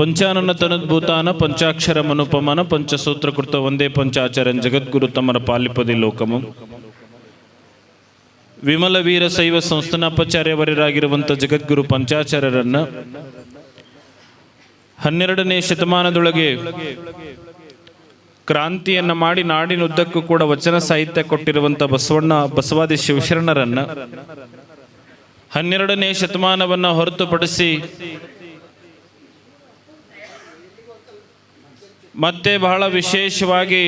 ಪಂಚಾನನ ತನದ್ಭೂತಾನ ಪಂಚಾಕ್ಷರ ಮನುಪಮನ, ಪಂಚಸೂತ್ರಕೃತ ಒಂದೇ ಪಂಚಾಚರನ್ ಜಗದ್ಗುರು ತಮರ ಪಾಲಿಪದಿ ಲೋಕಮು. ವಿಮಲ ವೀರ ಶೈವ ಸಂಸ್ಥಾನಾಪಚಾರ್ಯವರರಾಗಿರುವಂಥ ಜಗದ್ಗುರು ಪಂಚಾಚಾರ್ಯರನ್ನ ಹನ್ನೆರಡನೇ ಶತಮಾನದೊಳಗೆ ಕ್ರಾಂತಿಯನ್ನ ಮಾಡಿ ನಾಡಿನುದ್ದಕ್ಕೂ ಕೂಡ ವಚನ ಸಾಹಿತ್ಯ ಕೊಟ್ಟಿರುವಂಥ ಬಸವಣ್ಣ ಬಸವಾದಿ ಶಿವಶರಣರನ್ನ ಹನ್ನೆರಡನೇ ಶತಮಾನವನ್ನ ಹೊರತುಪಡಿಸಿ ಮತ್ತೆ ಬಹಳ ವಿಶೇಷವಾಗಿ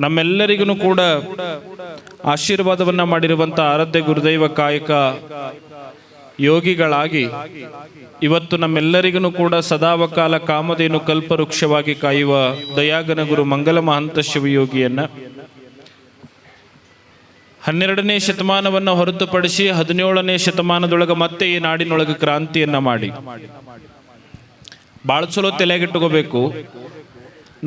ನಮ್ಮೆಲ್ಲರಿಗೂ ಕೂಡ ಆಶೀರ್ವಾದವನ್ನ ಮಾಡಿರುವಂಥ ಆರಾಧ್ಯ ಗುರುದೈವ ಕಾಯಕ ಯೋಗಿಗಳಾಗಿ ಇವತ್ತು ನಮ್ಮೆಲ್ಲರಿಗೂ ಕೂಡ ಸದಾವಕಾಲ ಕಾಮಧೇನು ಕಲ್ಪವೃಕ್ಷವಾಗಿ ಕಾಯುವ ದಯಾಗನ ಗುರು ಮಂಗಲ ಮಹಂತ ಶಿವಯೋಗಿಯನ್ನ ಹನ್ನೆರಡನೇ ಶತಮಾನವನ್ನು ಹೊರತುಪಡಿಸಿ ಹದಿನೇಳನೇ ಶತಮಾನದೊಳಗೆ ಮತ್ತೆ ಈ ನಾಡಿನೊಳಗೆ ಕ್ರಾಂತಿಯನ್ನ ಮಾಡಿ. ಭಾಳ ಚಲೋ ತಲೆಗಿಟ್ಟುಕೋಬೇಕು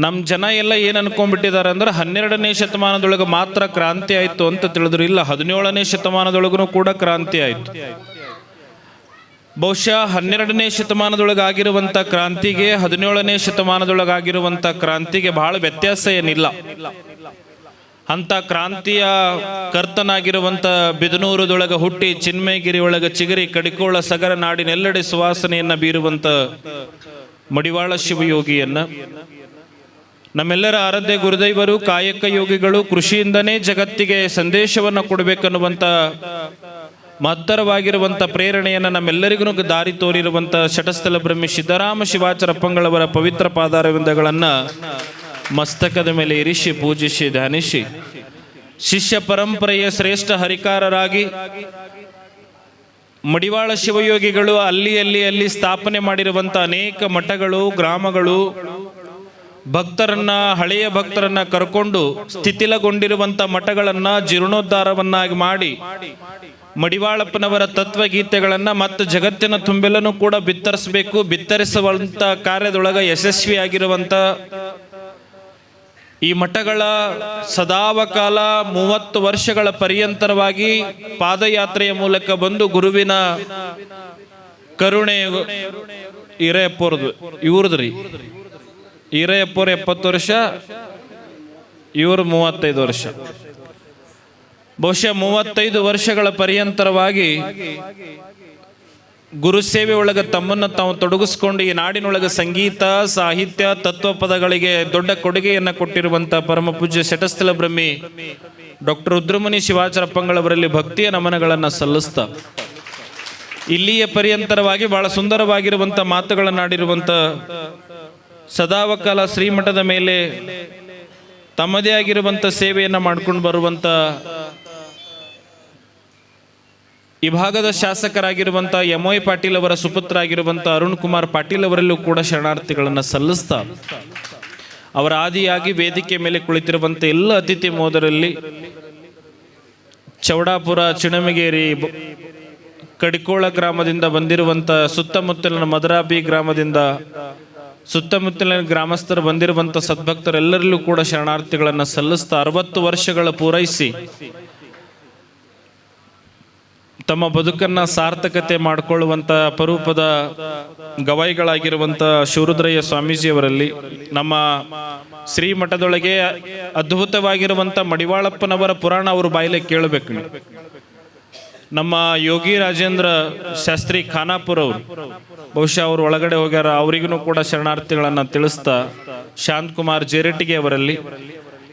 ನಮ್ಮ ಜನ ಎಲ್ಲ ಏನು ಅನ್ಕೊಂಡ್ಬಿಟ್ಟಿದ್ದಾರೆ ಅಂದ್ರೆ ಹನ್ನೆರಡನೇ ಶತಮಾನದೊಳಗೆ ಮಾತ್ರ ಕ್ರಾಂತಿ ಆಯಿತು ಅಂತ ತಿಳಿದ್ರು. ಇಲ್ಲ, ಹದಿನೇಳನೇ ಶತಮಾನದೊಳಗೂ ಕೂಡ ಕ್ರಾಂತಿ ಆಯಿತು. ಬಹುಶಃ ಹನ್ನೆರಡನೇ ಶತಮಾನದೊಳಗಾಗಿರುವಂಥ ಕ್ರಾಂತಿಗೆ, ಹದಿನೇಳನೇ ಶತಮಾನದೊಳಗಾಗಿರುವಂಥ ಕ್ರಾಂತಿಗೆ ಬಹಳ ವ್ಯತ್ಯಾಸ ಏನಿಲ್ಲ. ಅಂಥ ಕ್ರಾಂತಿಯ ಕರ್ತನಾಗಿರುವಂಥ ಬಿದನೂರದೊಳಗೆ ಹುಟ್ಟಿ ಚಿನ್ಮಯಗಿರಿ ಒಳಗೆ ಚಿಗರಿ ಕಡಿಕೋಳ ಸಗರ ನಾಡಿನೆಲ್ಲೆಡೆ ಸುವಾಸನೆಯನ್ನು ಬೀರುವಂಥ ಮಡಿವಾಳ ಶಿವಯೋಗಿಯನ್ನ. ನಮ್ಮೆಲ್ಲರ ಆರಾಧ್ಯ ಗುರುದೈವರು, ಕಾಯಕ ಯೋಗಿಗಳು ಕೃಷಿಯಿಂದನೇ ಜಗತ್ತಿಗೆ ಸಂದೇಶವನ್ನು ಕೊಡಬೇಕನ್ನುವಂಥ ಮಹತ್ತರವಾಗಿರುವಂಥ ಪ್ರೇರಣೆಯನ್ನು ನಮ್ಮೆಲ್ಲರಿಗೂ ದಾರಿ ತೋರಿರುವಂಥ ಶಟಸ್ಥಲ ಬ್ರಹ್ಮಿ ಸಿದ್ದರಾಮ ಶಿವಾಚರಪ್ಪಂಗಳವರ ಪವಿತ್ರ ಪಾದಾರವಿಂದಗಳನ್ನು ಮಸ್ತಕದ ಮೇಲೆ ಇರಿಸಿ, ಪೂಜಿಸಿ, ಧ್ಯಾನಿಸಿ. ಶಿಷ್ಯ ಪರಂಪರೆಯ ಶ್ರೇಷ್ಠ ಹರಿಕಾರರಾಗಿ ಮಡಿವಾಳ ಶಿವಯೋಗಿಗಳು ಅಲ್ಲಿ ಅಲ್ಲಿ ಅಲ್ಲಿ ಸ್ಥಾಪನೆ ಮಾಡಿರುವಂಥ ಅನೇಕ ಮಠಗಳು, ಗ್ರಾಮಗಳು, ಭಕ್ತರನ್ನ, ಹಳೆಯ ಭಕ್ತರನ್ನ ಕರ್ಕೊಂಡು ಸ್ಥಿತಿಲಗೊಂಡಿರುವಂಥ ಮಠಗಳನ್ನ ಜೀರ್ಣೋದ್ಧಾರವನ್ನಾಗಿ ಮಾಡಿ ಮಡಿವಾಳಪ್ಪನವರ ತತ್ವಗೀತೆಗಳನ್ನ ಮತ್ತು ಜಗತ್ತಿನ ತುಂಬೆಲ್ಲನೂ ಕೂಡ ಬಿತ್ತರಿಸಬೇಕು, ಬಿತ್ತರಿಸುವಂತ ಕಾರ್ಯದೊಳಗ ಯಶಸ್ವಿಯಾಗಿರುವಂತ ಈ ಮಠಗಳ ಸದಾವಕಾಲ ಮೂವತ್ತು ವರ್ಷಗಳ ಪರ್ಯಂತರವಾಗಿ ಪಾದಯಾತ್ರೆಯ ಮೂಲಕ ಬಂದು ಗುರುವಿನ ಕರುಣೆ ಹಿರೇಪ್ಪವ್ರದ್ದು ಇವ್ರದ್ರಿ. ಹಿರೇಪ್ಪವ್ರ ಎಪ್ಪತ್ತು ವರ್ಷ, ಇವರು ಮೂವತ್ತೈದು ವರ್ಷ. ಬಹುಶಃ ಮೂವತ್ತೈದು ವರ್ಷಗಳ ಪರ್ಯಂತರವಾಗಿ ಗುರು ಸೇವೆ ಒಳಗೆ ತಮ್ಮನ್ನು ತಾವು ತೊಡಗಿಸ್ಕೊಂಡು ಈ ನಾಡಿನೊಳಗೆ ಸಂಗೀತ, ಸಾಹಿತ್ಯ ತತ್ವ ಪದಗಳಿಗೆ ದೊಡ್ಡ ಕೊಡುಗೆಯನ್ನು ಕೊಟ್ಟಿರುವಂಥ ಪರಮ ಪೂಜ್ಯ ಶಟಸ್ಥಲ ಬ್ರಹ್ಮಿ ಡಾಕ್ಟರ್ ರುದ್ರಮುನಿ ಶಿವಾಚಾರಪ್ಪಂಗಳವರಲ್ಲಿ ಭಕ್ತಿಯ ನಮನಗಳನ್ನು ಸಲ್ಲಿಸ್ತ. ಇಲ್ಲಿಯ ಪರ್ಯಂತರವಾಗಿ ಬಹಳ ಸುಂದರವಾಗಿರುವಂಥ ಮಾತುಗಳನ್ನಾಡಿರುವಂಥ ಸದಾವಕಾಲ ಶ್ರೀಮಠದ ಮೇಲೆ ತಮ್ಮದೇ ಆಗಿರುವಂಥ ಸೇವೆಯನ್ನು ಮಾಡ್ಕೊಂಡು ಬರುವಂಥ ಈ ಭಾಗದ ಶಾಸಕರಾಗಿರುವಂಥ ಎಂ ಐ ಪಾಟೀಲ್ ಅವರ ಸುಪುತ್ರ ಆಗಿರುವಂಥ ಅರುಣ್ ಕುಮಾರ್ ಪಾಟೀಲ್ ಅವರಲ್ಲೂ ಕೂಡ ಶರಣಾರ್ಥಿಗಳನ್ನು ಸಲ್ಲಿಸ್ತಾ ಅವರ ಆದಿಯಾಗಿ ವೇದಿಕೆ ಮೇಲೆ ಕುಳಿತಿರುವಂಥ ಎಲ್ಲ ಅತಿಥಿ ಮೋದರಲ್ಲಿ ಚೌಡಾಪುರ, ಚಿಣಮಗೇರಿ ಕಡಿಕೋಳ ಗ್ರಾಮದಿಂದ ಬಂದಿರುವಂಥ ಸುತ್ತಮುತ್ತಲಿನ ಮದರಾಬಿ ಗ್ರಾಮದಿಂದ ಸುತ್ತಮುತ್ತಲಿನ ಗ್ರಾಮಸ್ಥರು ಬಂದಿರುವಂಥ ಸದ್ಭಕ್ತರೆಲ್ಲರಲ್ಲೂ ಕೂಡ ಶರಣಾರ್ಥಿಗಳನ್ನು ಸಲ್ಲಿಸ್ತಾ ಅರವತ್ತು ವರ್ಷಗಳ ಪೂರೈಸಿ ತಮ್ಮ ಬದುಕನ್ನ ಸಾರ್ಥಕತೆ ಮಾಡಿಕೊಳ್ಳುವಂತ ಅಪರೂಪದ ಗವಾಯಿಗಳಾಗಿರುವಂಥ ಶಿವರುದ್ರಯ್ಯ ಸ್ವಾಮೀಜಿಯವರಲ್ಲಿ ನಮ್ಮ ಶ್ರೀಮಠದೊಳಗೆ ಅದ್ಭುತವಾಗಿರುವಂಥ ಮಡಿವಾಳಪ್ಪನವರ ಪುರಾಣ ಅವರು ಬಾಯಿಲೆ ಕೇಳಬೇಕು ನಮ್ಮ ಯೋಗಿ ರಾಜೇಂದ್ರ ಶಾಸ್ತ್ರಿ ಖಾನಾಪುರ ಅವರು, ಬಹುಶಃ ಅವರು ಒಳಗಡೆ ಹೋಗ್ಯಾರ, ಅವರಿಗೂ ಕೂಡ ಶರಣಾರ್ಥಿಗಳನ್ನು ತಿಳಿಸ್ತಾ ಶಾಂತ್ ಕುಮಾರ್ ಜೇರಟಿಗೆ ಅವರಲ್ಲಿ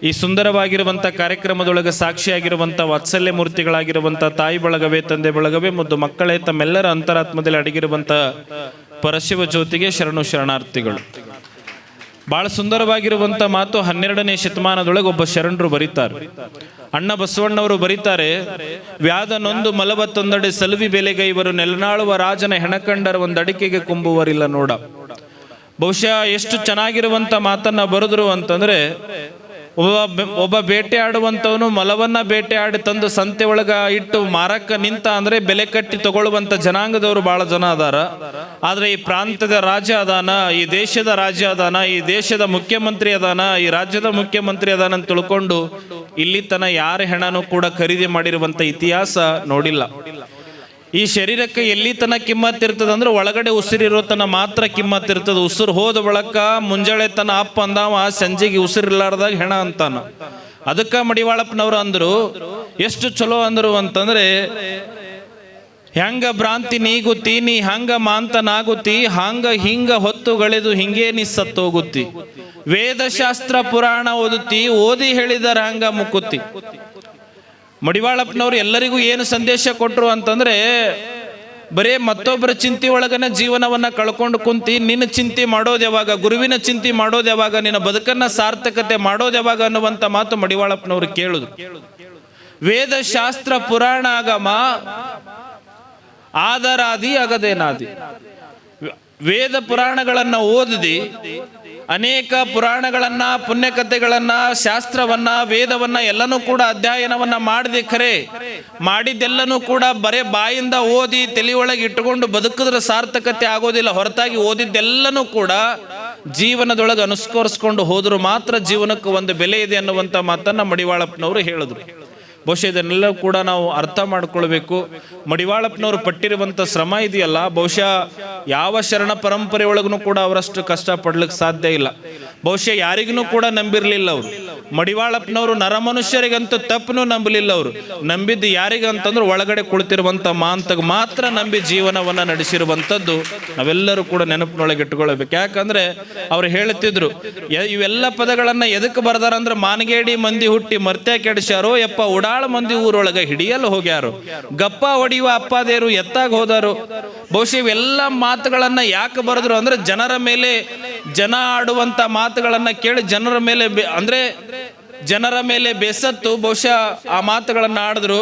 ಈ ಸುಂದರವಾಗಿರುವಂಥ ಕಾರ್ಯಕ್ರಮದೊಳಗೆ ಸಾಕ್ಷಿಯಾಗಿರುವಂಥ ವಾತ್ಸಲ್ಯ ಮೂರ್ತಿಗಳಾಗಿರುವಂಥ ತಾಯಿ ಬಳಗವೇ, ತಂದೆ ಬಳಗವೇ, ಮತ್ತು ಮಕ್ಕಳೇ, ತಮ್ಮೆಲ್ಲರ ಅಂತರಾತ್ಮದಲ್ಲಿ ಅಡಗಿರುವಂಥ ಪರಶಿವ ಜ್ಯೋತಿಗೆ ಶರಣು ಶರಣಾರ್ಥಿಗಳು. ಬಹಳ ಸುಂದರವಾಗಿರುವಂಥ ಮಾತು ಹನ್ನೆರಡನೇ ಶತಮಾನದೊಳಗೆ ಒಬ್ಬ ಶರಣರು ಬರೀತಾರೆ. ಅಣ್ಣ ಬಸವಣ್ಣವರು ಬರೀತಾರೆ, ವ್ಯಾದ ನೊಂದು ಮಲವ ಸಲುವಿ ಬೆಲೆಗೆ ಇವರು ನೆಲನಾಳುವ ರಾಜನ ಹೆಣಕಂಡರ ಒಂದು ಅಡಿಕೆಗೆ ಕುಂಬುವರಿಲ್ಲ ನೋಡ. ಬಹುಶಃ ಎಷ್ಟು ಚೆನ್ನಾಗಿರುವಂಥ ಮಾತನ್ನ ಬರೆದ್ರು ಅಂತಂದ್ರೆ ಒಬ್ಬ ಒಬ್ಬ ಬೇಟೆ ಆಡುವಂಥವನು ಮಲವನ್ನ ಬೇಟೆ ಆಡಿ ತಂದು ಸಂತೆ ಒಳಗೆ ಇಟ್ಟು ಮಾರಕ್ಕ ನಿಂತ ಅಂದರೆ ಬೆಲೆ ಕಟ್ಟಿ ತಗೊಳ್ಳುವಂತ ಜನಾಂಗದವರು ಬಹಳ ಜನ ಅದಾರ. ಆದರೆ ಈ ಪ್ರಾಂತದ ರಾಜ ಅದಾನ, ಈ ದೇಶದ ರಾಜ್ಯ ಅದಾನ, ಈ ದೇಶದ ಮುಖ್ಯಮಂತ್ರಿ ಅದಾನ, ಈ ರಾಜ್ಯದ ಮುಖ್ಯಮಂತ್ರಿ ಅದಾನ ಅಂತ ತಿಳ್ಕೊಂಡು ಇಲ್ಲಿ ತನ ಯಾರ ಹೆಣನೂ ಕೂಡ ಖರೀದಿ ಮಾಡಿರುವಂತ ಇತಿಹಾಸ ನೋಡಿಲ್ಲ. ಈ ಶರೀರಕ್ಕೆ ಎಲ್ಲಿ ತನ ಕಿಮ್ಮತ್ ಇರ್ತದ ಅಂದ್ರೆ ಒಳಗಡೆ ಉಸಿರಿರೋ ತನ ಮಾತ್ರ ಕಿಮ್ಮತ್ತಿರ್ತದೆ ಉಸಿರು ಹೋದ ಬಳಕ ಮುಂಜಾಳೆ ತನ ಅಪ್ಪ ಅಂದಾವ, ಸಂಜೆಗೆ ಉಸಿರಿಲ್ಲಾರ್ದಾಗ ಹೆಣ ಅಂತಾನ. ಅದಕ್ಕೆ ಮಡಿವಾಳಪ್ಪನವ್ರು ಅಂದ್ರು, ಎಷ್ಟು ಚಲೋ ಅಂದ್ರು ಅಂತಂದ್ರೆ, ಹೆಂಗ ಭ್ರಾಂತಿ ನೀಗುತ್ತಿ ನೀ ಹಂಗ ಮಾಂತನಾಗುತ್ತಿ ಹಂಗ ಹಿಂಗ ಹೊತ್ತು ಹಿಂಗೆ ಹಿಂಗೇ ನೀ ಸತ್ತೋಗುತ್ತಿ ವೇದಶಾಸ್ತ್ರ ಪುರಾಣ ಓದುತ್ತಿ, ಓದಿ ಹೇಳಿದರ ಹಂಗ ಮುಕ್ಕುತ್ತಿ ಮಡಿವಾಳಪ್ಪನವ್ರು ಎಲ್ಲರಿಗೂ ಏನು ಸಂದೇಶ ಕೊಟ್ಟರು ಅಂತಂದ್ರೆ, ಬರೇ ಮತ್ತೊಬ್ಬರ ಚಿಂತೆ ಒಳಗನೆ ಜೀವನವನ್ನ ಕಳ್ಕೊಂಡು ಕುಂತಿ, ನಿನ್ನ ಚಿಂತೆ ಮಾಡೋದು ಯಾವಾಗ, ಗುರುವಿನ ಚಿಂತೆ ಮಾಡೋದು ಯಾವಾಗ, ನಿನ್ನ ಬದುಕನ್ನ ಸಾರ್ಥಕತೆ ಮಾಡೋದು ಯಾವಾಗ ಅನ್ನುವಂಥ ಮಾತು ಮಡಿವಾಳಪ್ಪನವ್ರು ಕೇಳುದು ವೇದಶಾಸ್ತ್ರ ಪುರಾಣ ಆಗಮ, ಆದರಾದಿ ಅಗದೇನಾದಿ ವೇದ ಪುರಾಣಗಳನ್ನು ಓದಿದಿ ಅನೇಕ ಪುರಾಣಗಳನ್ನು, ಪುಣ್ಯಕಥೆಗಳನ್ನು, ಶಾಸ್ತ್ರವನ್ನು, ವೇದವನ್ನು ಎಲ್ಲನೂ ಕೂಡ ಅಧ್ಯಯನವನ್ನು ಮಾಡಿದೆ ಖರೆ ಮಾಡಿದ್ದೆಲ್ಲನೂ ಕೂಡ ಬರೇ ಬಾಯಿಂದ ಓದಿ ತಲೆಯೊಳಗೆ ಇಟ್ಟುಕೊಂಡು ಬದುಕಿದ್ರೆ ಸಾರ್ಥಕತೆ ಆಗೋದಿಲ್ಲ. ಹೊರತಾಗಿ ಓದಿದ್ದೆಲ್ಲನೂ ಕೂಡ ಜೀವನದೊಳಗೆ ಅನುಸ್ಕರಿಸ್ಕೊಂಡು ಹೋದರೂ ಮಾತ್ರ ಜೀವನಕ್ಕೆ ಒಂದು ಬೆಲೆ ಇದೆ ಅನ್ನುವಂಥ ಮಾತನ್ನು ಮಡಿವಾಳಪ್ಪನವರು ಹೇಳಿದ್ರು. ಬಹುಶಃ ಇದನ್ನೆಲ್ಲ ಕೂಡ ನಾವು ಅರ್ಥ ಮಾಡ್ಕೊಳ್ಬೇಕು. ಮಡಿವಾಳಪ್ಪನವರು ಪಟ್ಟಿರುವಂಥ ಶ್ರಮ ಇದೆಯಲ್ಲ, ಬಹುಶಃ ಯಾವ ಶರಣ ಪರಂಪರೆ ಒಳಗೂ ಕೂಡ ಅವರಷ್ಟು ಕಷ್ಟ ಪಡ್ಲಿಕ್ಕೆ ಸಾಧ್ಯ ಇಲ್ಲ. ಬಹುಶಃ ಯಾರಿಗೂ ಕೂಡ ನಂಬಿರಲಿಲ್ಲ ಅವರು. ಮಡಿವಾಳಪ್ಪನವರು ನರಮನುಷ್ಯರಿಗಂತೂ ತಪ್ಪನು ನಂಬಲಿಲ್ಲ ಅವರು. ನಂಬಿದ್ದು ಯಾರಿಗಂತಂದ್ರೆ ಒಳಗಡೆ ಕುಳಿತಿರುವಂಥ ಮಾಂತಗೆ ಮಾತ್ರ ನಂಬಿ ಜೀವನವನ್ನ ನಡೆಸಿರುವಂಥದ್ದು ನಾವೆಲ್ಲರೂ ಕೂಡ ನೆನಪಿನೊಳಗೆ ಇಟ್ಕೊಳ್ಬೇಕು ಯಾಕಂದ್ರೆ ಅವ್ರು ಹೇಳುತ್ತಿದ್ರು ಇವೆಲ್ಲ ಪದಗಳನ್ನು ಎದಕ್ಕೆ ಬರ್ದಾರಂದ್ರೆ ಮಾನಗೇಡಿ ಮಂದಿ ಹುಟ್ಟಿ ಮರ್ತ್ಯ ಕೆಡಿಸ್ಯಾರೋ, ಯಪ್ಪ ಉಡಾಳ ಮಂದಿ ಊರೊಳಗೆ ಹಿಡಿಯಲು ಹೋಗ್ಯಾರು. ಗಪ್ಪ ಹೊಡೆಯುವ ಅಪ್ಪಾದೇರು ಎತ್ತಾಗ ಹೋದಾರು. ಬಹುಶಃ ಇವೆಲ್ಲ ಮಾತುಗಳನ್ನು ಯಾಕೆ ಬರೆದ್ರು ಅಂದ್ರೆ ಜನರ ಮೇಲೆ ಜನ ಆಡುವಂತ ಮಾತುಗಳನ್ನು ಕೇಳಿ ಜನರ ಮೇಲೆ ಅಂದ್ರೆ ಜನರ ಮೇಲೆ ಬೇಸತ್ತು, ಬಹುಶಃ ಆ ಮಾತುಗಳನ್ನು ಆಡಿದ್ರು.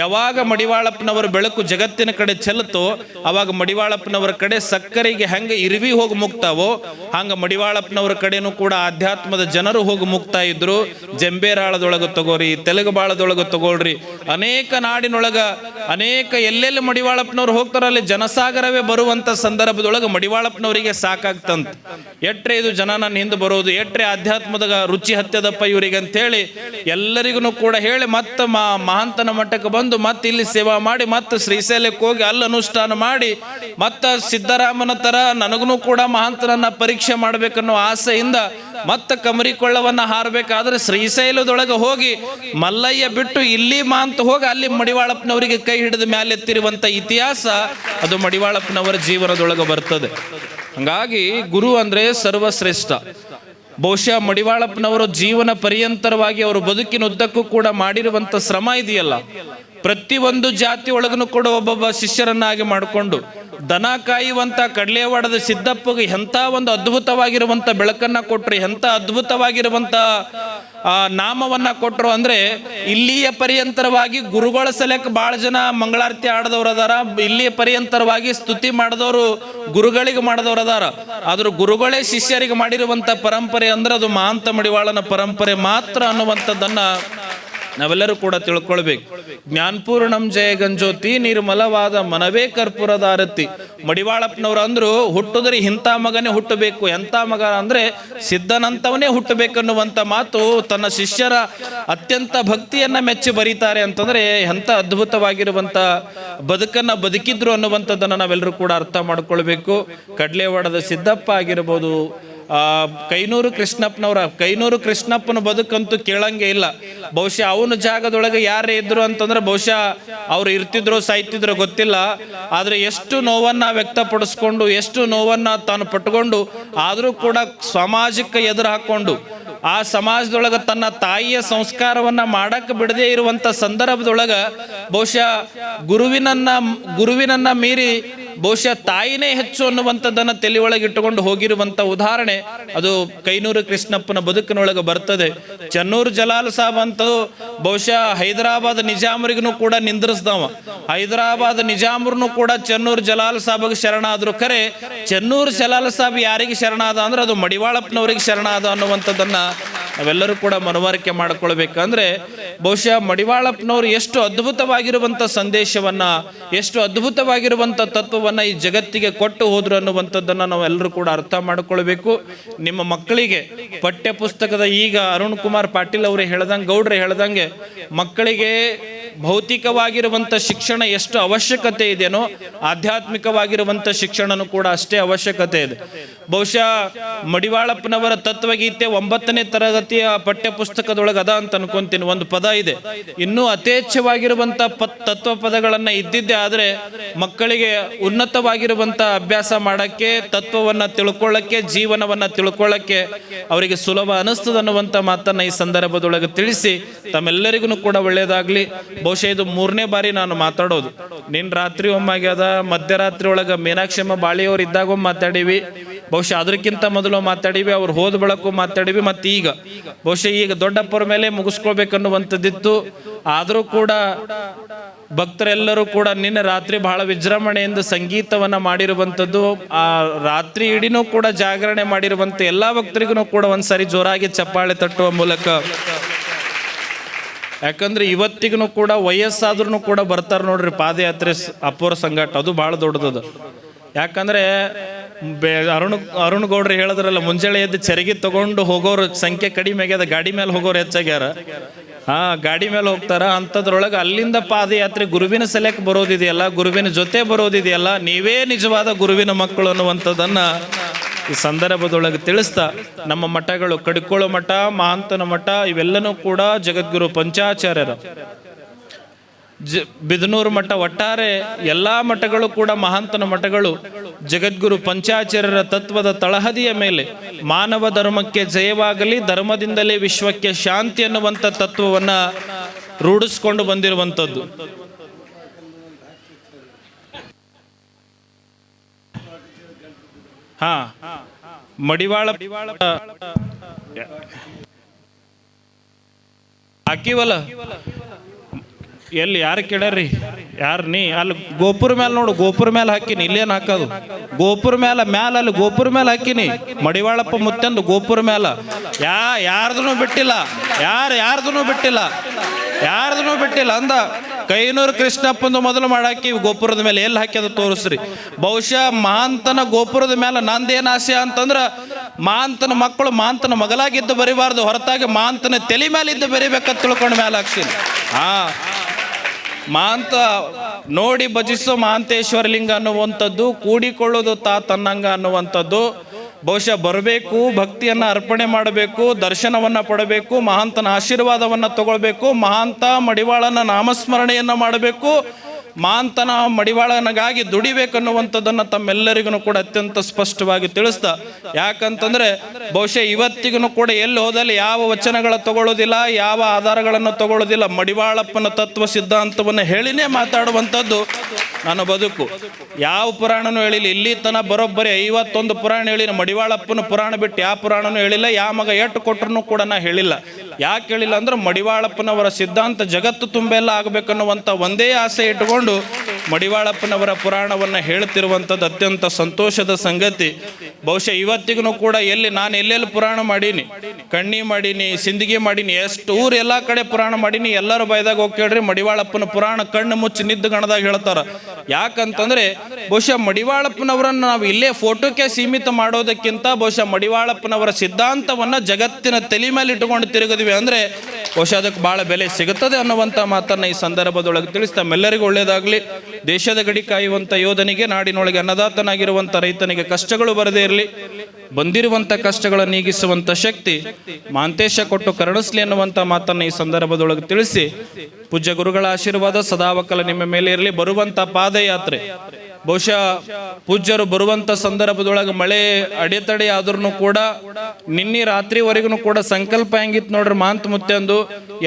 ಯಾವಾಗ ಮಡಿವಾಳಪ್ಪನವರ ಬೆಳಕು ಜಗತ್ತಿನ ಕಡೆ ಚೆಲ್ಲುತ್ತೋ, ಅವಾಗ ಮಡಿವಾಳಪ್ಪನವರ ಕಡೆ ಸಕ್ಕರೆಗೆ ಹೆಂಗೆ ಇರುವಿ ಹೋಗಿ ಮುಗ್ತಾವೋ ಹಂಗ ಮಡಿವಾಳಪ್ಪನವರ ಕಡೆನೂ ಕೂಡ ಆಧ್ಯಾತ್ಮದ ಜನರು ಹೋಗಿ ಮುಗ್ತಾ ಇದ್ರು. ಜಂಬೇರಾಳದೊಳಗೆ ತಗೋರಿ, ತೆಲುಗು ಬಾಳದೊಳಗೆ ತಗೊಳ್ರಿ. ಅನೇಕ ನಾಡಿನೊಳಗ, ಅನೇಕ ಎಲ್ಲೆಲ್ಲಿ ಮಡಿವಾಳಪ್ಪನವ್ರು ಹೋಗ್ತಾರೋ ಅಲ್ಲಿ ಜನಸಾಗರವೇ ಬರುವಂತ ಸಂದರ್ಭದೊಳಗೆ ಮಡಿವಾಳಪ್ಪನವರಿಗೆ ಸಾಕಾಗ್ತಂತ. ಎಟ್ರೆ ಇದು ಜನ ನನ್ನ ಹಿಂದೆ ಬರೋದು, ಎಟ್ರೆ ಆಧ್ಯಾತ್ಮದ ರುಚಿ ಹತ್ಯದಪ್ಪ ಇವರಿಗೆ ಅಂತ ಹೇಳಿ ಎಲ್ಲರಿಗೂ ಕೂಡ ಹೇಳಿ ಮತ್ತೆ ಮಾ ಮಹಾಂತನ ಮಠಕ್ಕೆ ಬಂದು ಮತ್ತೆ ಇಲ್ಲಿ ಸೇವಾ ಮಾಡಿ ಮತ್ತೆ ಶ್ರೀಶೈಲಕ್ಕೆ ಹೋಗಿ ಅಲ್ಲಿ ಅನುಷ್ಠಾನ ಮಾಡಿ ಮತ್ತೆ ಸಿದ್ದರಾಮನ ತರ ನನಗೂ ಕೂಡ ಮಹಾಂತನನ್ನ ಪರೀಕ್ಷೆ ಮಾಡ್ಬೇಕನ್ನೋ ಆಸೆಯಿಂದ ಮತ್ತೆ ಕಮರಿಕೊಳ್ಳವನ್ನ ಹಾರಬೇಕಾದ್ರೆ ಶ್ರೀಶೈಲದೊಳಗೆ ಹೋಗಿ ಮಲ್ಲಯ್ಯ ಬಿಟ್ಟು ಇಲ್ಲಿ ಮಾಂತ ಹೋಗಿ ಅಲ್ಲಿ ಮಡಿವಾಳಪ್ಪನವರಿಗೆ ಕೈ ಹಿಡಿದ ಮೇಲೆ ಎತ್ತಿರುವಂತ ಇತಿಹಾಸ ಅದು ಮಡಿವಾಳಪ್ಪನವರ ಜೀವನದೊಳಗೆ ಬರ್ತದೆ. ಹಂಗಾಗಿ ಗುರು ಅಂದ್ರೆ ಸರ್ವಶ್ರೇಷ್ಠ. ಬಹುಶಃ ಮಡಿವಾಳಪ್ಪನವರು ಜೀವನ ಪರ್ಯಂತರವಾಗಿ ಅವರು ಬದುಕಿನ ಉದ್ದಕ್ಕೂ ಕೂಡ ಮಾಡಿರುವಂತ ಶ್ರಮ ಇದೆಯಲ್ಲ? ಪ್ರತಿಯೊಂದು ಜಾತಿ ಒಳಗನು ಕೂಡ ಒಬ್ಬೊಬ್ಬ ಶಿಷ್ಯರನ್ನಾಗಿ ಮಾಡಿಕೊಂಡು ದನ ಕಾಯುವಂತ ಕಡಲೆವಾಡದ ಸಿದ್ದಪ್ಪಗೆ ಎಂಥ ಒಂದು ಅದ್ಭುತವಾಗಿರುವಂತ ಬೆಳಕನ್ನ ಕೊಟ್ಟರೆ ಎಂಥ ಅದ್ಭುತವಾಗಿರುವಂತ ನಾಮವನ್ನ ಕೊಟ್ಟರು ಅಂದ್ರೆ ಇಲ್ಲಿಯ ಪರ್ಯಂತರವಾಗಿ ಗುರುಗಳ ಸಲಕ್ಕೆ ಭಾಳ ಜನ ಮಂಗಳಾರತಿ ಆಡದವ್ರು ಅದಾರ. ಇಲ್ಲಿಯ ಪರ್ಯಂತರವಾಗಿ ಸ್ತುತಿ ಮಾಡಿದವರು ಗುರುಗಳಿಗೆ ಮಾಡಿದವ್ರು ಅದಾರ. ಆದ್ರೂ ಗುರುಗಳೇ ಶಿಷ್ಯರಿಗೆ ಮಾಡಿರುವಂಥ ಪರಂಪರೆ ಅಂದ್ರೆ ಅದು ಮಾಂತ ಮಡಿವಾಳನ ಪರಂಪರೆ ಮಾತ್ರ ಅನ್ನುವಂಥದ್ದನ್ನ ನಾವೆಲ್ಲರೂ ಕೂಡ ತಿಳ್ಕೊಳ್ಬೇಕು. ಜ್ಞಾನಪೂರ್ಣಂ ಜಯ ಗಂಜೋತಿ ನಿರ್ಮಲವಾದ ಮನವೇ ಕರ್ಪೂರದ ಆರತಿ. ಮಡಿವಾಳಪ್ಪನವ್ರು ಅಂದ್ರು, ಹುಟ್ಟಿದ್ರೆ ಇಂಥ ಮಗನೇ ಹುಟ್ಟಬೇಕು. ಎಂಥ ಮಗ ಅಂದ್ರೆ ಸಿದ್ಧನಂತವನೇ ಹುಟ್ಟಬೇಕನ್ನುವಂಥ ಮಾತು ತನ್ನ ಶಿಷ್ಯರ ಅತ್ಯಂತ ಭಕ್ತಿಯನ್ನ ಮೆಚ್ಚಿ ಬರೀತಾರೆ ಅಂತಂದ್ರೆ ಎಂಥ ಅದ್ಭುತವಾಗಿರುವಂಥ ಬದುಕನ್ನ ಬದುಕಿದ್ರು ಅನ್ನುವಂಥದ್ದನ್ನು ನಾವೆಲ್ಲರೂ ಕೂಡ ಅರ್ಥ ಮಾಡ್ಕೊಳ್ಬೇಕು. ಕಡ್ಲೆವಾಡದ ಸಿದ್ದಪ್ಪ ಆಗಿರ್ಬೋದು ಕೈನೂರು ಕೃಷ್ಣಪ್ಪನವರ, ಕೈನೂರು ಕೃಷ್ಣಪ್ಪನ ಬದುಕಂತೂ ಕೇಳಂಗೆ ಇಲ್ಲ. ಬಹುಶಃ ಅವನ ಜಾಗದೊಳಗೆ ಯಾರೇ ಇದ್ರು ಅಂತಂದ್ರೆ ಬಹುಶಃ ಅವ್ರು ಇರ್ತಿದ್ರು ಸಾಯ್ತಿದ್ರು ಗೊತ್ತಿಲ್ಲ. ಆದ್ರೆ ಎಷ್ಟು ನೋವನ್ನ ವ್ಯಕ್ತಪಡಿಸ್ಕೊಂಡು, ಎಷ್ಟು ನೋವನ್ನ ತಾನು ಪಟ್ಕೊಂಡು, ಆದರೂ ಕೂಡ ಸಮಾಜಕ್ಕೆ ಎದುರು ಹಾಕೊಂಡು ಆ ಸಮಾಜದೊಳಗೆ ತನ್ನ ತಾಯಿಯ ಸಂಸ್ಕಾರವನ್ನ ಮಾಡಕ್ಕೆ ಬಿಡದೇ ಇರುವಂತ ಸಂದರ್ಭದೊಳಗೆ ಬಹುಶಃ ಗುರುವಿನನ್ನ ಗುರುವಿನನ್ನ ಮೀರಿ ಬಹುಶಃ ತಾಯಿನೇ ಹೆಚ್ಚು ಅನ್ನುವಂಥದ್ದನ್ನು ತಲೆಯೊಳಗಿಟ್ಟುಕೊಂಡು ಹೋಗಿರುವಂಥ ಉದಾಹರಣೆ ಅದು ಕೈನೂರು ಕೃಷ್ಣಪ್ಪನ ಬದುಕಿನೊಳಗೆ ಬರ್ತದೆ. ಚನ್ನೂರು ಜಲಾಲ್ ಸಾಬ್ ಅಂತೂ ಬಹುಶಃ ಹೈದರಾಬಾದ್ ನಿಜಾಮರಿಗೂ ಕೂಡ ನಿಂದ್ರಿಸ್ದವ. ಹೈದರಾಬಾದ್ ನಿಜಾಮರ್ನು ಕೂಡ ಚನ್ನೂರು ಜಲಾಲ್ ಸಾಬ್ಗೆ ಶರಣಾದ್ರು. ಕರೆ ಚನ್ನೂರು ಜಲಾಲ್ ಸಾಬ್ ಯಾರಿಗೆ ಶರಣಾದ ಅಂದ್ರೆ ಅದು ಮಡಿವಾಳಪ್ಪನವರಿಗೆ ಶರಣಾದ ಅನ್ನುವಂಥದ್ದನ್ನ ನಾವೆಲ್ಲರೂ ಕೂಡ ಮನವರಿಕೆ ಮಾಡ್ಕೊಳ್ಬೇಕಂದ್ರೆ ಬಹುಶಃ ಮಡಿವಾಳಪ್ಪನವರು ಎಷ್ಟು ಅದ್ಭುತವಾಗಿರುವಂಥ ಸಂದೇಶವನ್ನು, ಎಷ್ಟು ಅದ್ಭುತವಾಗಿರುವಂಥ ತತ್ವವನ್ನು ಈ ಜಗತ್ತಿಗೆ ಕೊಟ್ಟು ಹೋದರು ಅನ್ನುವಂಥದ್ದನ್ನು ನಾವೆಲ್ಲರೂ ಕೂಡ ಅರ್ಥ ಮಾಡಿಕೊಳ್ಬೇಕು. ನಿಮ್ಮ ಮಕ್ಕಳಿಗೆ ಪಠ್ಯ ಪುಸ್ತಕದ ಈಗ ಅರುಣ್ ಕುಮಾರ್ ಪಾಟೀಲ್ ಅವರು ಹೇಳ್ದಂಗೆ, ಗೌಡ್ರೆ ಹೇಳ್ದಂಗೆ ಮಕ್ಕಳಿಗೆ ಭೌತಿಕವಾಗಿರುವಂಥ ಶಿಕ್ಷಣ ಎಷ್ಟು ಅವಶ್ಯಕತೆ ಇದೆಯೋ, ಆಧ್ಯಾತ್ಮಿಕವಾಗಿರುವಂಥ ಶಿಕ್ಷಣನೂ ಕೂಡ ಅಷ್ಟೇ ಅವಶ್ಯಕತೆ ಇದೆ. ಬಹುಶಃ ಮಡಿವಾಳಪ್ಪನವರ ತತ್ವಗೀತೆ ಒಂಬತ್ತನೇ ತರಗತಿಯ ಪಠ್ಯಪುಸ್ತಕದೊಳಗೆ ಅದ ಅಂತ ಅನ್ಕೊಂತೀನಿ, ಒಂದು ಪದ ಇದೆ. ಇನ್ನೂ ಅತೇಚ್ಛವಾಗಿರುವಂಥ ತತ್ವ ಪದಗಳನ್ನು ಇದ್ದಿದ್ದೆ ಆದರೆ ಮಕ್ಕಳಿಗೆ ಉನ್ನತವಾಗಿರುವಂಥ ಅಭ್ಯಾಸ ಮಾಡೋಕ್ಕೆ, ತತ್ವವನ್ನು ತಿಳ್ಕೊಳ್ಳೋಕ್ಕೆ, ಜೀವನವನ್ನು ತಿಳ್ಕೊಳ್ಳೋಕ್ಕೆ ಅವರಿಗೆ ಸುಲಭ ಅನ್ನಿಸ್ತದೆ ಅನ್ನುವಂಥ ಮಾತನ್ನು ಈ ಸಂದರ್ಭದೊಳಗೆ ತಿಳಿಸಿ, ತಮ್ಮೆಲ್ಲರಿಗೂ ಕೂಡ ಒಳ್ಳೆಯದಾಗಲಿ ಬಹುಶಃ ಇದು ಮೂರನೇ ಬಾರಿ ನಾನು ಮಾತಾಡೋದು. ನಿನ್ನ ರಾತ್ರಿ ಒಮ್ಮಾಗ್ಯದ ಮಧ್ಯರಾತ್ರಿ ಒಳಗೆ ಮೀನಾಕ್ಷಮ್ಮ ಬಾಳಿಯವ್ರು ಇದ್ದಾಗ ಮಾತಾಡೀವಿ. ಬಹುಶಃ ಅದಕ್ಕಿಂತ ಮೊದಲು ಮಾತಾಡೀವಿ, ಅವ್ರು ಹೋದ ಬಳಕು ಮಾತಾಡೀವಿ, ಮತ್ತು ಈಗ. ಬಹುಶಃ ಈಗ ದೊಡ್ಡಪ್ಪರ ಮೇಲೆ ಮುಗಿಸ್ಕೋಬೇಕನ್ನುವಂಥದ್ದಿತ್ತು. ಆದರೂ ಕೂಡ ಭಕ್ತರೆಲ್ಲರೂ ಕೂಡ ನಿನ್ನೆ ರಾತ್ರಿ ಬಹಳ ವಿಜೃಂಭಣೆಯಿಂದ ಸಂಗೀತವನ್ನ ಮಾಡಿರುವಂಥದ್ದು, ಆ ರಾತ್ರಿ ಇಡೀನೂ ಕೂಡ ಜಾಗರಣೆ ಮಾಡಿರುವಂಥ ಎಲ್ಲ ಭಕ್ತರಿಗೂ ಕೂಡ ಒಂದ್ಸರಿ ಜೋರಾಗಿ ಚಪ್ಪಾಳೆ ತಟ್ಟುವ ಮೂಲಕ. ಯಾಕಂದ್ರೆ ಇವತ್ತಿಗೂ ಕೂಡ ವಯಸ್ಸಾದ್ರೂ ಕೂಡ ಬರ್ತಾರೆ ನೋಡ್ರಿ ಪಾದಯಾತ್ರೆ ಅಪ್ಪೋರ ಸಂಘಟ ಅದು ಭಾಳ ದೊಡ್ಡದದು. ಯಾಕಂದ್ರೆ ಅರುಣ್ ಅರುಣ್ ಗೌಡ್ರು ಹೇಳಿದ್ರಲ್ಲ, ಮುಂಜಾನೆ ಎದ್ದು ಚರಗಿ ತಗೊಂಡು ಹೋಗೋರು ಸಂಖ್ಯೆ ಕಡಿಮೆ ಆಗ್ಯದ, ಗಾಡಿ ಮೇಲೆ ಹೋಗೋರು ಹೆಚ್ಚಾಗ್ಯಾರ. ಹಾ, ಗಾಡಿ ಮೇಲೆ ಹೋಗ್ತಾರ ಅಂಥದ್ರೊಳಗೆ ಅಲ್ಲಿಂದ ಪಾದಯಾತ್ರೆ ಗುರುವಿನ ಸೆಲೆಕ್ ಬರೋದಿದೆಯಲ್ಲ, ಗುರುವಿನ ಜೊತೆ ಬರೋದಿದೆಯಲ್ಲ, ನೀವೇ ನಿಜವಾದ ಗುರುವಿನ ಮಕ್ಕಳು ಅನ್ನುವಂಥದ್ದನ್ನ ಈ ಸಂದರ್ಭದೊಳಗೆ ತಿಳಿಸ್ತಾ ನಮ್ಮ ಮಠಗಳು, ಕಡಿಕೋಳ ಮಠ, ಮಹಾಂತನ ಮಠ, ಇವೆಲ್ಲನೂ ಕೂಡ ಜಗದ್ಗುರು ಪಂಚಾಚಾರ್ಯರ. ಜ, ಬಿದನೂರು ಮಠ ಒಟ್ಟಾರೆ ಎಲ್ಲ ಮಠಗಳು ಕೂಡ ಮಹಾಂತನ ಮಠಗಳು. ಜಗದ್ಗುರು ಪಂಚಾಚಾರ್ಯರ ತತ್ವದ ತಳಹದಿಯ ಮೇಲೆ ಮಾನವ ಧರ್ಮಕ್ಕೆ ಜಯವಾಗಲಿ, ಧರ್ಮದಿಂದಲೇ ವಿಶ್ವಕ್ಕೆ ಶಾಂತಿ ಅನ್ನುವಂಥ ತತ್ವವನ್ನು ರೂಢಿಸ್ಕೊಂಡು ಬಂದಿರುವಂಥದ್ದು. ಹಾ. ಮಡಿವಾಳ ಹಾಕಿವಲ್ಲ ಎಲ್ಲಿ ಯಾರು ಕೇಳ್ಯಾರ್ರಿ? ಯಾರು ನೀ? ಅಲ್ಲಿ ಗೋಪುರ ಮೇಲೆ ನೋಡು, ಗೋಪುರ ಮೇಲೆ ಹಾಕಿನಿ, ಇಲ್ಲೇನು ಹಾಕೋದು? ಗೋಪುರ ಮೇಲೆ ಮ್ಯಾಲ ಅಲ್ಲಿ ಗೋಪುರ ಮೇಲೆ ಹಾಕಿನಿ. ಮಡಿವಾಳಪ್ಪ ಮುತ್ತಂದು ಗೋಪುರ ಮೇಲೆ ಯಾ ಯಾರ್ದೂ ಬಿಟ್ಟಿಲ್ಲ, ಯಾರು ಯಾರ್ದೂ ಬಿಟ್ಟಿಲ್ಲ ಯಾರ್ದೂ ಬಿಟ್ಟಿಲ್ಲ ಅಂದ. ಕೈನೂರು ಕೃಷ್ಣಪ್ಪಂದು ಮೊದಲು ಮಾಡಾಕಿ ಗೋಪುರದ ಮೇಲೆ ಎಲ್ಲಿ ಹಾಕ್ಯದ ತೋರಿಸ್ರಿ. ಬಹುಶಃ ಮಹಾಂತನ ಗೋಪುರದ ಮೇಲೆ ನಂದೇನ ಆಸೆ ಅಂತಂದ್ರೆ ಮಹಾಂತನ ಮಕ್ಕಳು ಮಾಂತನ ಮಗಲಾಗಿದ್ದು ಬರಿಬಾರ್ದು, ಹೊರತಾಗಿ ಮಾಂತನ ತಲೆ ಮೇಲೆ ಇದ್ದು ಬರಿಬೇಕಂತ ತಿಳ್ಕೊಂಡ ಮೇಲೆ ಹಾಕ್ಸಿನಿ. ಹಾ. ಮಾಂತ ನೋಡಿ ಭಜಿಸೋ ಮಾಂತೇಶ್ವರ ಲಿಂಗ ಅನ್ನುವಂಥದ್ದು, ಕೂಡಿಕೊಳ್ಳೋದು ತಾ ತನ್ನಂಗ ಅನ್ನುವಂಥದ್ದು ಬಹುಶಃ ಬರಬೇಕು ಭಕ್ತಿಯನ್ನು ಅರ್ಪಣೆ ಮಾಡಬೇಕು ದರ್ಶನವನ್ನು ಪಡಬೇಕು ಮಹಾಂತನ ಆಶೀರ್ವಾದವನ್ನು ತಗೊಳ್ಬೇಕು ಮಹಾಂತ ಮಡಿವಾಳನ ನಾಮಸ್ಮರಣೆಯನ್ನು ಮಾಡಬೇಕು. ಮಾಂತನ ಮಡಿವಾಳನಗಾಗಿ ದುಡಿಬೇಕನ್ನುವಂಥದ್ದನ್ನು ತಮ್ಮೆಲ್ಲರಿಗೂ ಕೂಡ ಅತ್ಯಂತ ಸ್ಪಷ್ಟವಾಗಿ ತಿಳಿಸ್ತಾ, ಯಾಕಂತಂದರೆ ಬಹುಶಃ ಇವತ್ತಿಗೂ ಕೂಡ ಎಲ್ಲಿ ಹೋದಲ್ಲಿ ಯಾವ ವಚನಗಳ ತಗೊಳ್ಳೋದಿಲ್ಲ, ಯಾವ ಆಧಾರಗಳನ್ನು ತಗೊಳ್ಳೋದಿಲ್ಲ, ಮಡಿವಾಳಪ್ಪನ ತತ್ವ ಸಿದ್ಧಾಂತವನ್ನು ಹೇಳಿನೇ ಮಾತಾಡುವಂಥದ್ದು ನನ್ನ ಬದುಕು. ಯಾವ ಪುರಾಣನೂ ಹೇಳಿಲ್ಲ, ಇಲ್ಲಿ ತನ ಬರೋಬ್ಬರಿ ಐವತ್ತೊಂದು ಪುರಾಣ ಹೇಳಿನ ಮಡಿವಾಳಪ್ಪನ ಪುರಾಣ ಬಿಟ್ಟು ಯಾವ ಪುರಾಣನೂ ಹೇಳಿಲ್ಲ, ಯಾವ ಮಗ ಎಟ್ಟು ಕೊಟ್ಟರು ಕೂಡ ನಾ ಹೇಳಿಲ್ಲ. ಯಾಕೆ ಹೇಳಿಲ್ಲ ಅಂದ್ರೆ ಮಡಿವಾಳಪ್ಪನವರ ಸಿದ್ಧಾಂತ ಜಗತ್ತು ತುಂಬೆಲ್ಲ ಆಗಬೇಕನ್ನುವಂಥ ಒಂದೇ ಆಸೆ ಇಟ್ಟುಕೊಂಡು ಮಡಿವಾಳಪ್ಪನವರ ಪುರಾಣವನ್ನು ಹೇಳ್ತಿರುವಂಥದ್ದು ಅತ್ಯಂತ ಸಂತೋಷದ ಸಂಗತಿ. ಬಹುಶಃ ಇವತ್ತಿಗೂ ಕೂಡ ಎಲ್ಲಿ ನಾನು ಎಲ್ಲೆಲ್ಲಿ ಪುರಾಣ ಮಾಡೀನಿ, ಕಣ್ಣಿ ಮಾಡೀನಿ, ಸಿಂದಗಿ ಮಾಡೀನಿ, ಎಷ್ಟು ಊರು ಎಲ್ಲ ಕಡೆ ಪುರಾಣ ಮಾಡೀನಿ, ಎಲ್ಲರೂ ಬೈದಾಗ ಹೋಗಿ ಕೇಳ್ರಿ, ಮಡಿವಾಳಪ್ಪನ ಪುರಾಣ ಕಣ್ಣು ಮುಚ್ಚಿ ನಿದ್ದು ಗಣದಾಗ ಹೇಳ್ತಾರ. ಯಾಕಂತಂದ್ರೆ ಬಹುಶಃ ಮಡಿವಾಳಪ್ಪನವರನ್ನು ನಾವು ಇಲ್ಲೇ ಫೋಟೋಕ್ಕೆ ಸೀಮಿತ ಮಾಡೋದಕ್ಕಿಂತ ಬಹುಶಃ ಮಡಿವಾಳಪ್ಪನವರ ಸಿದ್ಧಾಂತವನ್ನ ಜಗತ್ತಿನ ತಲೆ ಮೇಲೆ ಇಟ್ಟುಕೊಂಡು ತಿರುಗಿದ್ವಿ. ಅಂದ್ರೆ ಬಹುಶಃ ಅದಕ್ಕೆ ಭಾಳ ಬೆಲೆ ಸಿಗುತ್ತದೆ ಅನ್ನುವಂಥ ಮಾತನ್ನ ಈ ಸಂದರ್ಭದೊಳಗೆ ತಿಳಿಸಿ ತಮ್ಮೆಲ್ಲರಿಗೂ ಒಳ್ಳೆಯದಾಗಲಿ ದೇಶದ ಗಡಿ ಕಾಯುವಂಥ ಯೋಧನಿಗೆ, ನಾಡಿನೊಳಗೆ ಅನ್ನದಾತನಾಗಿರುವಂಥ ರೈತನಿಗೆ ಕಷ್ಟಗಳು ಬರದೇ ಇರಲಿ. ಬಂದಿರುವಂಥ ಕಷ್ಟಗಳನ್ನು ನೀಗಿಸುವಂಥ ಶಕ್ತಿ, ಮಾಂತೇಶ ಕೊಟ್ಟು ಕರುಣಿಸ್ಲಿ ಅನ್ನುವಂಥ ಮಾತನ್ನು ಈ ಸಂದರ್ಭದೊಳಗೆ ತಿಳಿಸಿ. ಪೂಜ್ಯ ಗುರುಗಳ ಆಶೀರ್ವಾದ ಸದಾವಕಲ ನಿಮ್ಮ ಮೇಲೆ ಇರಲಿ. ಬರುವಂಥ ಪಾದಯಾತ್ರೆ. ಬಹುಶಃ ಪೂಜ್ಯರು ಬರುವಂಥ ಸಂದರ್ಭದೊಳಗೆ ಮಳೆ ಅಡೆತಡೆ ಆದ್ರೂ ಕೂಡ, ನಿನ್ನೆ ರಾತ್ರಿವರೆಗೂ ಕೂಡ ಸಂಕಲ್ಪ ಹೆಂಗಿತ್ತು ನೋಡ್ರಿ ಮಾಂತ ಮುತ್ತೆಂದು.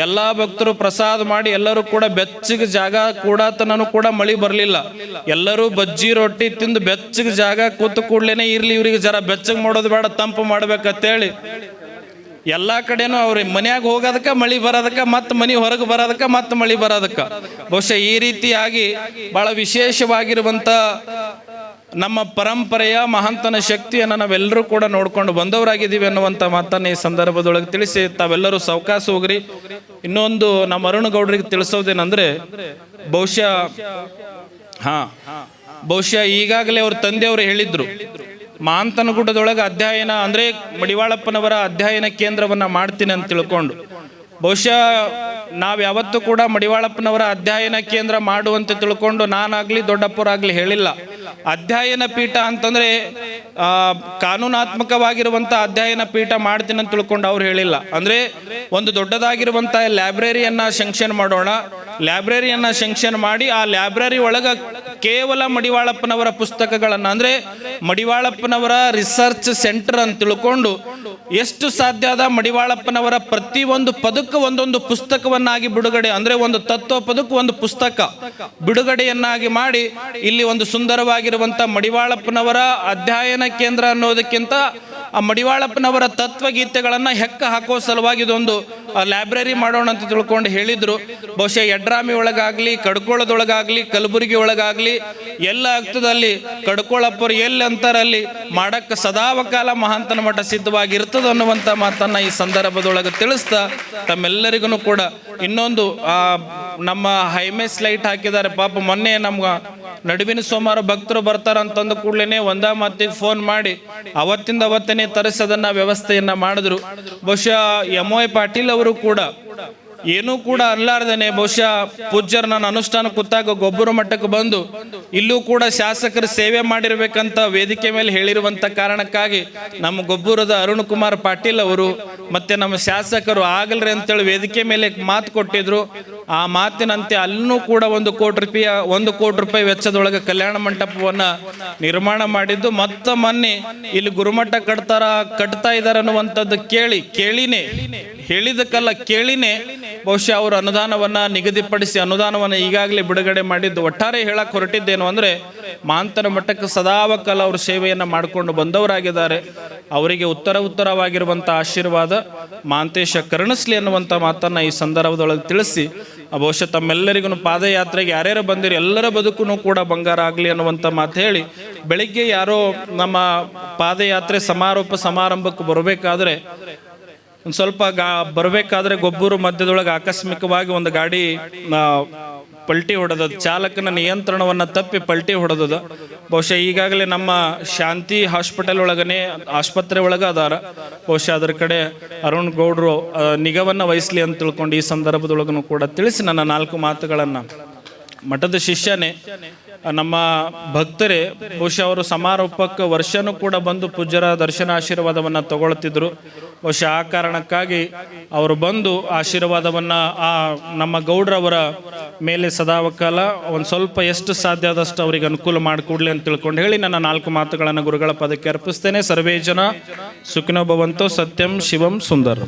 ಎಲ್ಲಾ ಭಕ್ತರು ಪ್ರಸಾದ ಮಾಡಿ ಎಲ್ಲರೂ ಕೂಡ ಬೆಚ್ಚಗೆ ಜಾಗ ಕೂಡತನೂ ಕೂಡ ಮಳಿ ಬರಲಿಲ್ಲ. ಎಲ್ಲರೂ ಬಜ್ಜಿ ರೊಟ್ಟಿ ತಿಂದು ಬೆಚ್ಚಗೆ ಜಾಗ ಕೂತು ಕೂಡ್ಲೇನೆ ಇರ್ಲಿ, ಇವ್ರಿಗೆ ಜರ ಬೆಚ್ಚಗೆ ಮಾಡೋದು ಬೇಡ, ತಂಪು ಮಾಡ್ಬೇಕಂತೇಳಿ. ಎಲ್ಲಾ ಕಡೆನೂ ಅವ್ರಿಗೆ ಮನ್ಯಾಗ ಹೋಗೋದಕ್ಕ ಮಳಿ ಬರೋದಕ್ಕೆ ಮತ್ತೆ ಮನೆ ಹೊರಗೆ ಬರೋದಕ್ಕೆ ಮತ್ತೆ ಮಳಿ ಬರೋದಕ್ಕೆ. ಬಹುಶಃ ಈ ರೀತಿಯಾಗಿ ಬಹಳ ವಿಶೇಷವಾಗಿರುವಂತ ನಮ್ಮ ಪರಂಪರೆಯ ಮಹಾಂತನ ಶಕ್ತಿಯನ್ನು ನಾವೆಲ್ಲರೂ ಕೂಡ ನೋಡ್ಕೊಂಡು ಬಂದವರಾಗಿದ್ದೀವಿ ಅನ್ನುವಂಥ ಮಾತನ್ನು ಈ ಸಂದರ್ಭದೊಳಗೆ ತಿಳಿಸಿ ತಾವೆಲ್ಲರೂ ಸಾವಕಾಶ ಹೋಗ್ರಿ. ಇನ್ನೊಂದು ನಮ್ಮ ಅರುಣ್ ಗೌಡ್ರಿಗೆ ತಿಳಿಸೋದೇನಂದ್ರೆ, ಬಹುಶಃ, ಹಾಂ, ಬಹುಶಃ ಈಗಾಗಲೇ ಅವ್ರ ತಂದೆಯವರು ಹೇಳಿದ್ರು ಮಾಂತನಗುಡ್ಡದೊಳಗೆ ಅಧ್ಯಯನ ಅಂದ್ರೆ ಮಡಿವಾಳಪ್ಪನವರ ಅಧ್ಯಯನ ಕೇಂದ್ರವನ್ನ ಮಾಡ್ತೀನಿ ಅಂತ ತಿಳ್ಕೊಂಡು. ಬಹುಶಃ ನಾವು ಯಾವತ್ತೂ ಕೂಡ ಮಡಿವಾಳಪ್ಪನವರ ಅಧ್ಯಯನ ಕೇಂದ್ರ ಮಾಡುವಂತ ತಿಳ್ಕೊಂಡು ನಾನಾಗ್ಲಿ ದೊಡ್ಡಪ್ಪರಾಗ್ಲಿ ಹೇಳಿಲ್ಲ. ಅಧ್ಯಯನ ಪೀಠ ಅಂತಂದ್ರೆ ಆ, ಕಾನೂನಾತ್ಮಕವಾಗಿರುವಂಥ ಅಧ್ಯಯನ ಪೀಠ ಮಾಡ್ತೀನಿ ಅಂತ ತಿಳ್ಕೊಂಡು ಅವ್ರು ಹೇಳಿಲ್ಲ. ಅಂದ್ರೆ ಒಂದು ದೊಡ್ಡದಾಗಿರುವಂಥ ಲೈಬ್ರರಿಯನ್ನ ಶಂಕ್ಷನ್ ಮಾಡೋಣ. ಲೈಬ್ರರಿಯನ್ನ ಶಂಕ್ಷನ್ ಮಾಡಿ ಆ ಲೈಬ್ರರಿ ಒಳಗೆ ಕೇವಲ ಮಡಿವಾಳಪ್ಪನವರ ಪುಸ್ತಕಗಳನ್ನು, ಅಂದರೆ ಮಡಿವಾಳಪ್ಪನವರ ರಿಸರ್ಚ್ ಸೆಂಟರ್ ಅಂತ ತಿಳ್ಕೊಂಡು ಎಷ್ಟು ಸಾಧ್ಯ ಆದ ಮಡಿವಾಳಪ್ಪನವರ ಪ್ರತಿಯೊಂದು ಪದಕ್ಕೆ ಒಂದೊಂದು ಪುಸ್ತಕವನ್ನಾಗಿ ಬಿಡುಗಡೆ, ಅಂದರೆ ಒಂದು ತತ್ವ ಪದಕ್ಕೆ ಒಂದು ಪುಸ್ತಕ ಬಿಡುಗಡೆಯನ್ನಾಗಿ ಮಾಡಿ ಇಲ್ಲಿ ಒಂದು ಸುಂದರವಾಗಿರುವಂಥ ಮಡಿವಾಳಪ್ಪನವರ ಅಧ್ಯಯನ ಕೇಂದ್ರ ಅನ್ನೋದಕ್ಕಿಂತ ಆ ಮಡಿವಾಳಪ್ಪನವರ ತತ್ವಗೀತೆಗಳನ್ನು ಹೆಕ್ಕ ಹಾಕೋ ಸಲುವಾಗಿ ಇದೊಂದು ಲೈಬ್ರರಿ ಮಾಡೋಣ ಅಂತ ತಿಳ್ಕೊಂಡು ಹೇಳಿದ್ರು. ಬಹುಶಃ ಯಡ್ರಾಮಿ ಒಳಗಾಗ್ಲಿ, ಕಡ್ಕೊಳದೊಳಗಾಗ್ಲಿ, ಕಲಬುರಗಿ ಒಳಗಾಗ್ಲಿ, ಎಲ್ಲ ಆಗ್ತದಲ್ಲಿ ಕಡ್ಕೊಳಪ್ಪರು ಎಲ್ಲಿ ಅಂತಾರಲ್ಲಿ ಮಾಡಕ್ಕೆ ಸದಾವಕಾಲ ಮಹಾಂತನ ಮಠ ಸಿದ್ಧವಾಗಿರ್ತದ ಅನ್ನುವಂಥ ಮಾತನ್ನ ಈ ಸಂದರ್ಭದೊಳಗೆ ತಿಳಿಸ್ತಾ ತಮ್ಮೆಲ್ಲರಿಗೂ ಕೂಡ ಇನ್ನೊಂದು, ಆ, ನಮ್ಮ ಹೈಮೇಸ್ ಲೈಟ್ ಹಾಕಿದ್ದಾರೆ. ಪಾಪ ಮೊನ್ನೆ ನಮ್ಗ ನಡುವಿನ ಸೋಮವಾರ ಭಕ್ತರು ಬರ್ತಾರ ಅಂತಂದ ಕೂಡಲೇ ಒಂದ ಮಾತಿಗೆ ಫೋನ್ ಮಾಡಿ ಅವತ್ತಿಂದ ಅವತ್ತನೇ ತರಿಸೋದನ್ನ ವ್ಯವಸ್ಥೆಯನ್ನ ಮಾಡಿದ್ರು. ಬಹುಶಃ ಎಂ ವೈ ಪಾಟೀಲ್ ಅವರು ಕೂಡ, ಏನೂ ಕೂಡ ಅಲ್ಲಾರ್ದೇನೆ. ಬಹುಶಃ ಪೂಜ್ಯರು ನನ್ನ ಅನುಷ್ಠಾನ ಕೂತಾಗ ಗೊಬ್ಬರ ಮಟ್ಟಕ್ಕೆ ಬಂದು, ಇಲ್ಲೂ ಕೂಡ ಶಾಸಕರು ಸೇವೆ ಮಾಡಿರ್ಬೇಕಂತ ವೇದಿಕೆ ಮೇಲೆ ಹೇಳಿರುವಂತ ಕಾರಣಕ್ಕಾಗಿ ನಮ್ಮ ಗೊಬ್ಬರದ ಅರುಣ್ ಕುಮಾರ್ ಪಾಟೀಲ್ ಅವರು ಮತ್ತೆ ನಮ್ಮ ಶಾಸಕರು ಆಗಲ್ರಿ ಅಂತೇಳಿ ವೇದಿಕೆ ಮೇಲೆ ಮಾತು ಕೊಟ್ಟಿದ್ರು. ಆ ಮಾತಿನಂತೆ ಅಲ್ಲೂ ಕೂಡ ಒಂದು ಕೋಟಿ ರೂಪಾಯಿ, ಒಂದು ಕೋಟಿ ರೂಪಾಯಿ ವೆಚ್ಚದೊಳಗೆ ಕಲ್ಯಾಣ ಮಂಟಪವನ್ನ ನಿರ್ಮಾಣ ಮಾಡಿದ್ದು. ಮತ್ತ ಮೊನ್ನೆ ಇಲ್ಲಿ ಗುರುಮಠ ಕಟ್ತಾರ, ಕಟ್ತಾ ಇದಾರೆ ಅನ್ನುವಂಥದ್ದು ಕೇಳಿ, ಕೇಳಿನೇ. ಹೇಳಿದಕ್ಕಲ್ಲ ಕೇಳಿನೇ ಬಹುಶಃ ಅವರು ಅನುದಾನವನ್ನ ನಿಗದಿಪಡಿಸಿ ಅನುದಾನವನ್ನು ಈಗಾಗಲೇ ಬಿಡುಗಡೆ ಮಾಡಿದ್ದು. ಒಟ್ಟಾರೆ ಹೇಳಕ್ಕೆ ಹೊರಟಿದ್ದೇನು ಅಂದ್ರೆ ಮಾಂತನ ಮಠಕ್ಕೆ ಸದಾವಕಾಲ ಅವರು ಸೇವೆಯನ್ನು ಮಾಡಿಕೊಂಡು ಬಂದವರಾಗಿದ್ದಾರೆ. ಅವರಿಗೆ ಉತ್ತರ ಉತ್ತರವಾಗಿರುವಂಥ ಆಶೀರ್ವಾದ, ಮಾಂತೇಶ ಕರುಣಿಸ್ಲಿ ಅನ್ನುವಂಥ ಮಾತನ್ನ ಈ ಸಂದರ್ಭದೊಳಗೆ ತಿಳಿಸಿ, ಬಹುಶಃ ತಮ್ಮೆಲ್ಲರಿಗೂ ಪಾದಯಾತ್ರೆಗೆ ಯಾರ್ಯಾರು ಬಂದಿರಿ ಎಲ್ಲರ ಬದುಕು ಕೂಡ ಬಂಗಾರ ಆಗಲಿ ಅನ್ನುವಂಥ ಮಾತು ಹೇಳಿ, ಬೆಳಿಗ್ಗೆ ಯಾರೋ ನಮ್ಮ ಪಾದಯಾತ್ರೆ ಸಮಾರೋಪ ಸಮಾರಂಭಕ್ಕೆ ಬರಬೇಕಾದ್ರೆ ಒಂದು ಸ್ವಲ್ಪ ಗಾ ಬರಬೇಕಾದ್ರೆ ಗೊಬ್ಬರು ಮಧ್ಯದೊಳಗೆ ಆಕಸ್ಮಿಕವಾಗಿ ಒಂದು ಗಾಡಿ ಪಲ್ಟಿ ಹೊಡೆದದ್ದು. ಚಾಲಕನ ನಿಯಂತ್ರಣವನ್ನು ತಪ್ಪಿ ಪಲ್ಟಿ ಹೊಡೆದದ್ದು. ಬಹುಶಃ ಈಗಾಗಲೇ ನಮ್ಮ ಶಾಂತಿ ಹಾಸ್ಪಿಟಲ್ ಒಳಗನೆ, ಆಸ್ಪತ್ರೆ ಒಳಗೆ ಅದಾರ. ಬಹುಶಃ ಅದರ ಕಡೆ ಅರುಣ್ ಗೌಡ್ರು ನಿಗವನ್ನು ವಹಿಸ್ಲಿ ಅಂತ ತಿಳ್ಕೊಂಡು ಈ ಸಂದರ್ಭದೊಳಗೂ ಕೂಡ ತಿಳಿಸಿ ನನ್ನ ನಾಲ್ಕು ಮಾತುಗಳನ್ನು. ಮಠದ ಶಿಷ್ಯನೇ ನಮ್ಮ ಭಕ್ತರೇ, ಬಹುಶಃ ಅವರು ಸಮಾರೋಪಕ್ಕೆ ವರ್ಷನೂ ಕೂಡ ಬಂದು ಪೂಜ್ಯರ ದರ್ಶನ ಆಶೀರ್ವಾದವನ್ನು ತಗೊಳ್ತಿದ್ರು. ಬಹುಶಃ ಆ ಕಾರಣಕ್ಕಾಗಿ ಅವರು ಬಂದು ಆಶೀರ್ವಾದವನ್ನು ಆ ನಮ್ಮ ಗೌಡ್ರವರ ಮೇಲೆ ಸದಾವಕಾಲ ಒಂದು ಸ್ವಲ್ಪ ಎಷ್ಟು ಸಾಧ್ಯ ಆದಷ್ಟು ಅವರಿಗೆ ಅನುಕೂಲ ಮಾಡಿಕೊಡ್ಲಿ ಅಂತ ತಿಳ್ಕೊಂಡು ಹೇಳಿ ನನ್ನ ನಾಲ್ಕು ಮಾತುಗಳನ್ನು ಗುರುಗಳ ಪದಕ್ಕೆ ಅರ್ಪಿಸ್ತೇನೆ. ಸರ್ವೇ ಜನ ಸುಖಿನೋ ಭವಂತೋ ಸತ್ಯಂ ಶಿವಂ ಸುಂದರ್.